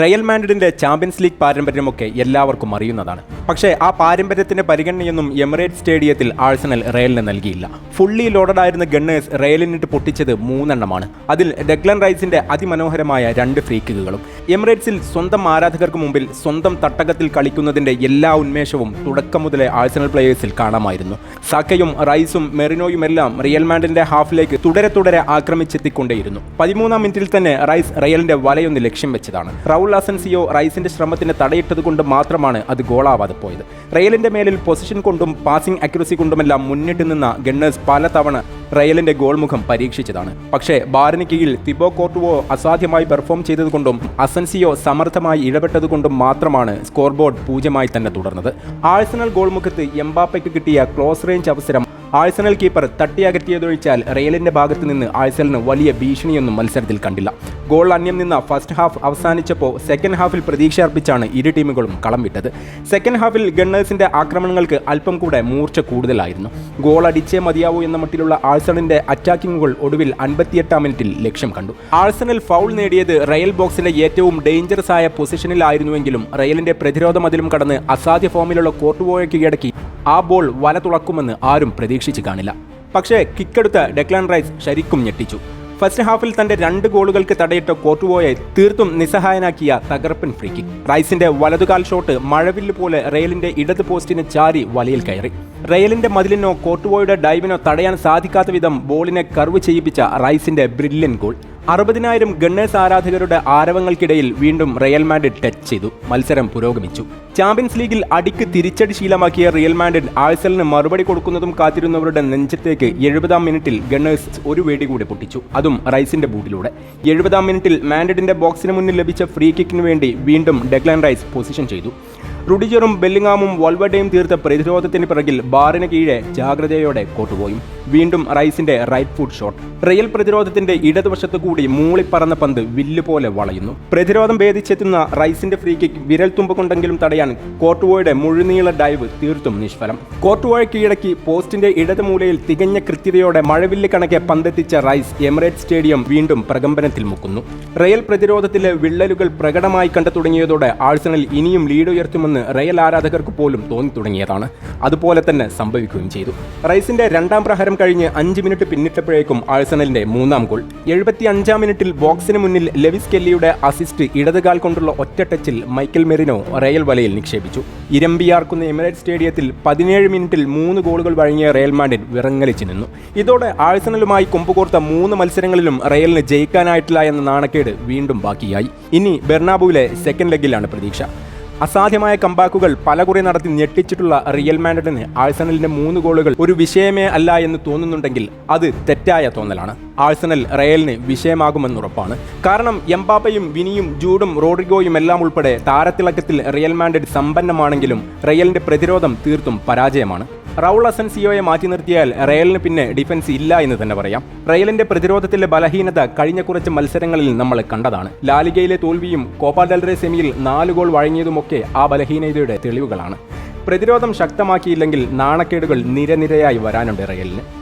Real മാൻഡ്രിഡിന്റെ champions league പാരമ്പര്യമൊക്കെ എല്ലാവർക്കും അറിയുന്നതാണ്. പക്ഷേ ആ പാരമ്പര്യത്തിന്റെ പരിഗണനയൊന്നും എമിറേറ്റ് സ്റ്റേഡിയത്തിൽ ആഴ്സണൽ റയലിന് നൽകിയില്ല. ഫുള്ളി ലോഡഡായിരുന്ന ഗണ്ണേഴ്സ് റയലിനിട്ട് പൊട്ടിച്ചത് മൂന്നെണ്ണമാണ്. അതിൽ ഡെഗ്ലൻ റൈസിന്റെ അതിമനോഹരമായ രണ്ട് ഫ്രീക്കുകളും എമിറേറ്റ്സിൽ സ്വന്തം ആരാധകർക്ക് മുമ്പിൽ സ്വന്തം തട്ടകത്തിൽ കളിക്കുന്നതിന്റെ എല്ലാ ഉന്മേഷവും തുടക്കം മുതലേ ആഴ്സണൽ പ്ലേയേഴ്സിൽ കാണാമായിരുന്നു. സാക്കയും റൈസും മെറിനോയുമെല്ലാം റിയൽ മാൻഡിന്റെ ഹാഫിലേക്ക് തുടരെ തുടരെ ആക്രമിച്ചെത്തിക്കൊണ്ടേയിരുന്നു. പതിമൂന്നാം മിനിറ്റിൽ തന്നെ റൈസ് റയലിന്റെ വലയൊന്ന് ലക്ഷ്യം വെച്ചതാണ്. റൗൾ അസൻസിയോ റൈസിന്റെ ശ്രമത്തിന് തടയിട്ടതുകൊണ്ട് മാത്രമാണ് അത് ഗോളാവാതെ പോയത്. റയലിന്റെ മേലിൽ പൊസിഷൻ കൊണ്ടും പാസിംഗ് അക്യുറസി കൊണ്ടുമെല്ലാം മുന്നിട്ട് നിന്ന ഗണ്ണേഴ്സ് പലതവണ റയലിന്റെ ഗോൾമുഖം പരീക്ഷിച്ചതാണ്. പക്ഷേ ബാറിന് കീഴിൽ തിബോ കോർട്ടുവോ അസാധ്യമായി പെർഫോം ചെയ്തതുകൊണ്ടും അസൻസിയോ സമർത്ഥമായി ഇടപെട്ടതുകൊണ്ടും മാത്രമാണ് സ്കോർ ബോർഡ് പൂജ്യമായി തന്നെ തുടർന്നത്. ആഴ്സണൽ ഗോൾമുഖത്ത് എംബാപ്പയ്ക്ക് കിട്ടിയ ക്ലോസ് റേഞ്ച് അവസരം ആഴ്സണൽ കീപ്പർ തട്ടിയകറ്റിയതൊഴിച്ചാൽ റയലിന്റെ ഭാഗത്ത് നിന്ന് ആഴ്സണലിന് വലിയ ഭീഷണിയൊന്നും മത്സരത്തിൽ കണ്ടില്ല. ഗോൾ അന്യം നിന്ന ഫസ്റ്റ് ഹാഫ് അവസാനിച്ചപ്പോൾ സെക്കൻഡ് ഹാഫിൽ പ്രതീക്ഷ അർപ്പിച്ചാണ് ഇരു ടീമുകളും കളം വിട്ടത് സെക്കൻഡ് ഹാഫിൽ ഗണ്ണേഴ്സിന്റെ ആക്രമണങ്ങൾക്ക് അല്പം കൂടെ മൂർച്ച കൂടുതലായിരുന്നു. ഗോൾ അടിച്ചേ മതിയാവൂ എന്ന മട്ടിലുള്ള ആഴ്സണലിന്റെ അറ്റാക്കിങ്ങുകൾ ഒടുവിൽ അൻപത്തിയെട്ടാം മിനിറ്റിൽ ലക്ഷ്യം കണ്ടു. ആഴ്സണൽ ഫൗൾ നേടിയത് റയൽ ബോക്സിലെ ഏറ്റവും ഡേഞ്ചറസ് ആയ പൊസിഷനിലായിരുന്നുവെങ്കിലും റയലിന്റെ പ്രതിരോധ മതിലും കടന്ന് അസാധ്യ ഫോമിലുള്ള കോർട്ടുവോയെ കീഴടക്കി ആ ബോൾ വല തുളക്കുമെന്ന് ആരും പ്രതീക്ഷിച്ചു കാണില്ല. പക്ഷേ കിക്കെടുത്ത ഡെക്ലാൻ റൈസ് ശരിക്കും ഞെട്ടിച്ചു. ഫസ്റ്റ് ഹാഫിൽ തന്റെ രണ്ട് ഗോളുകൾക്ക് തടയിട്ട കോർട്ടുവോയെ തീർത്തും നിസ്സഹായനാക്കിയ തകർപ്പൻ ഫ്രീ കിക്ക് റൈസിന്റെ വലതുകാൽ ഷോട്ട് മഴവില്ല് പോലെ റയലിന്റെ ഇടത് പോസ്റ്റിന് ചാരി വലയിൽ കയറി. റയലിന്റെ മതിലിനോ കോർട്ടുവോയുടെ ഡൈവിനോ തടയാൻ സാധിക്കാത്ത വിധം ബോളിനെ കർവ് ചെയ്യിപ്പിച്ച റൈസിന്റെ ബ്രില്യൻ ഗോൾ. അറുപതിനായിരം ഗണ്ണേഴ്സ് ആരാധകരുടെ ആരവങ്ങൾക്കിടയിൽ വീണ്ടും റയൽ മാൻഡ്രിഡ് ടച്ച് ചെയ്തു. മത്സരം പുരോഗമിച്ചു. ചാമ്പ്യൻസ് ലീഗിൽ അടിക്ക് തിരിച്ചടി ശീലമാക്കിയ റിയൽ മാൻഡ്രിഡ് ആഴ്സലിന് മറുപടി കൊടുക്കുന്നതും കാത്തിരുന്നവരുടെ നെഞ്ചത്തേക്ക് എഴുപതാം മിനിറ്റിൽ ഗണ്ണേഴ്സ് ഒരു വേടി കൂടി പൊട്ടിച്ചു. അതും റൈസിന്റെ ബൂട്ടിലൂടെ. എഴുപതാം മിനിറ്റിൽ മാൻഡ്രിഡിന്റെ ബോക്സിന് മുന്നിൽ ലഭിച്ച ഫ്രീ കിക്കിന് വേണ്ടി വീണ്ടും ഡെഗ്ലാൻ റൈസ് പൊസിഷൻ ചെയ്തു. റുഡിജറും ബെല്ലിങ്ങാമും വോൾവഡയും തീർത്ത പ്രതിരോധത്തിന് പിറകിൽ ബാറിന് കീഴെ ജാഗ്രതയോടെ കോട്ടുപോയും വീണ്ടും റൈസിന്റെ റൈറ്റ് ഫുഡ് ഷോട്ട് റയൽ പ്രതിരോധത്തിന്റെ ഇടതുവശത്തു കൂടി മൂളിപ്പറന്ന പന്ത് വില്ല് പോലെ വളയുന്നു. പ്രതിരോധം ഭേദിച്ചെത്തുന്ന റൈസിന്റെ ഫ്രീ കിക്ക് വിരൽ തുമ്പ് കൊണ്ടെങ്കിലും തടയാൻ കോർട്ടുവോയുടെ മുഴുനീള ഡൈവ് തീർത്തും നിഷ്ഫലം. കോർട്ടുവോയെ കീഴടക്കി പോസ്റ്റിന്റെ ഇടത് മൂലയിൽ തികഞ്ഞ കൃത്യതയോടെ മഴവില്ല് കണക്കെ പന്തെത്തിച്ച റൈസ് എമിറേറ്റ് സ്റ്റേഡിയം വീണ്ടും പ്രകമ്പനത്തിൽ മുക്കുന്നു. റയൽ പ്രതിരോധത്തിലെ വിള്ളലുകൾ പ്രകടമായി കണ്ടു തുടങ്ങിയതോടെ ആഴ്സണൽ ഇനിയും ലീഡ് ഉയർത്തുമെന്ന് റയൽ ആരാധകർക്ക് പോലും തോന്നി തുടങ്ങിയതാണ് അതുപോലെ തന്നെ സംഭവിക്കുകയും ചെയ്തു. റൈസിന്റെ രണ്ടാം പ്രഹരം കഴിഞ്ഞ് അഞ്ച് മിനിറ്റ് പിന്നിട്ടപ്പോഴേക്കും ആഴ്സണലിന്റെ മൂന്നാം ഗോൾ. എഴുപത്തി അഞ്ചാം മിനിറ്റിൽ ബോക്സിന് മുന്നിൽ ലെവിസ് കെല്ലിയുടെ അസിസ്റ്റ് ഇടതുകാൽ കൊണ്ടുള്ള ഒറ്റ ടച്ചിൽ മൈക്കൽ മെറിനോ റയൽ വലയിൽ നിക്ഷേപിച്ചു. ഇരമ്പിയാർക്കുന്ന എമിറേറ്റ് സ്റ്റേഡിയത്തിൽ പതിനേഴ് മിനിറ്റിൽ മൂന്ന് ഗോളുകൾ വഴങ്ങിയ റയൽ മാൻഡിൻ വിറങ്ങലിച്ചു നിന്നു. ഇതോടെ ആഴ്സണലുമായി കൊമ്പുകോർത്ത മൂന്ന് മത്സരങ്ങളിലും റയലിന് ജയിക്കാനായിട്ടില്ല എന്ന നാണക്കേട് വീണ്ടും ബാക്കിയായി. ഇനി ബെർണാബുവിലെ സെക്കൻഡ് ലെഗിലാണ് പ്രതീക്ഷ. അസാധ്യമായ കമ്പാക്കുകൾ പലകുറി നടത്തി ഞെട്ടിച്ചിട്ടുള്ള റിയൽ മാൻഡ്രിഡിന് ആഴ്സണലിന്റെ മൂന്ന് ഗോളുകൾ ഒരു വിഷയമേ അല്ല എന്ന് തോന്നുന്നുണ്ടെങ്കിൽ അത് തെറ്റായ തോന്നലാണ്. ആഴ്സണൽ റയലിന് വിഷയമാകുമെന്നുറപ്പാണ് കാരണം എംബാപ്പയും വിനിയും ജൂഡും റോഡ്രിഗോയും എല്ലാം ഉൾപ്പെടെ താരത്തിളക്കത്തിൽ റിയൽ മാൻഡ്രിഡ് സമ്പന്നമാണെങ്കിലും റയലിന്റെ പ്രതിരോധം തീർത്തും പരാജയമാണ്. റൗൾ അസൻസിയോയെ മാറ്റി നിർത്തിയാൽ റയലിന് പിന്നെ ഡിഫൻസ് ഇല്ല എന്ന് തന്നെ പറയാം. റയലിന്റെ പ്രതിരോധത്തിലെ ബലഹീനത കഴിഞ്ഞ കുറച്ച് മത്സരങ്ങളിൽ നമ്മൾ കണ്ടതാണ്. ലാലിഗയിലെ തോൽവിയും കോപ്പ സെമിയിൽ നാല് ഗോൾ വഴങ്ങിയതുമൊക്കെ ആ ബലഹീനതയുടെ തെളിവുകളാണ്. പ്രതിരോധം ശക്തമാക്കിയില്ലെങ്കിൽ നാണക്കേടുകൾ നിരനിരയായി വരാനുണ്ട് റയലിന്.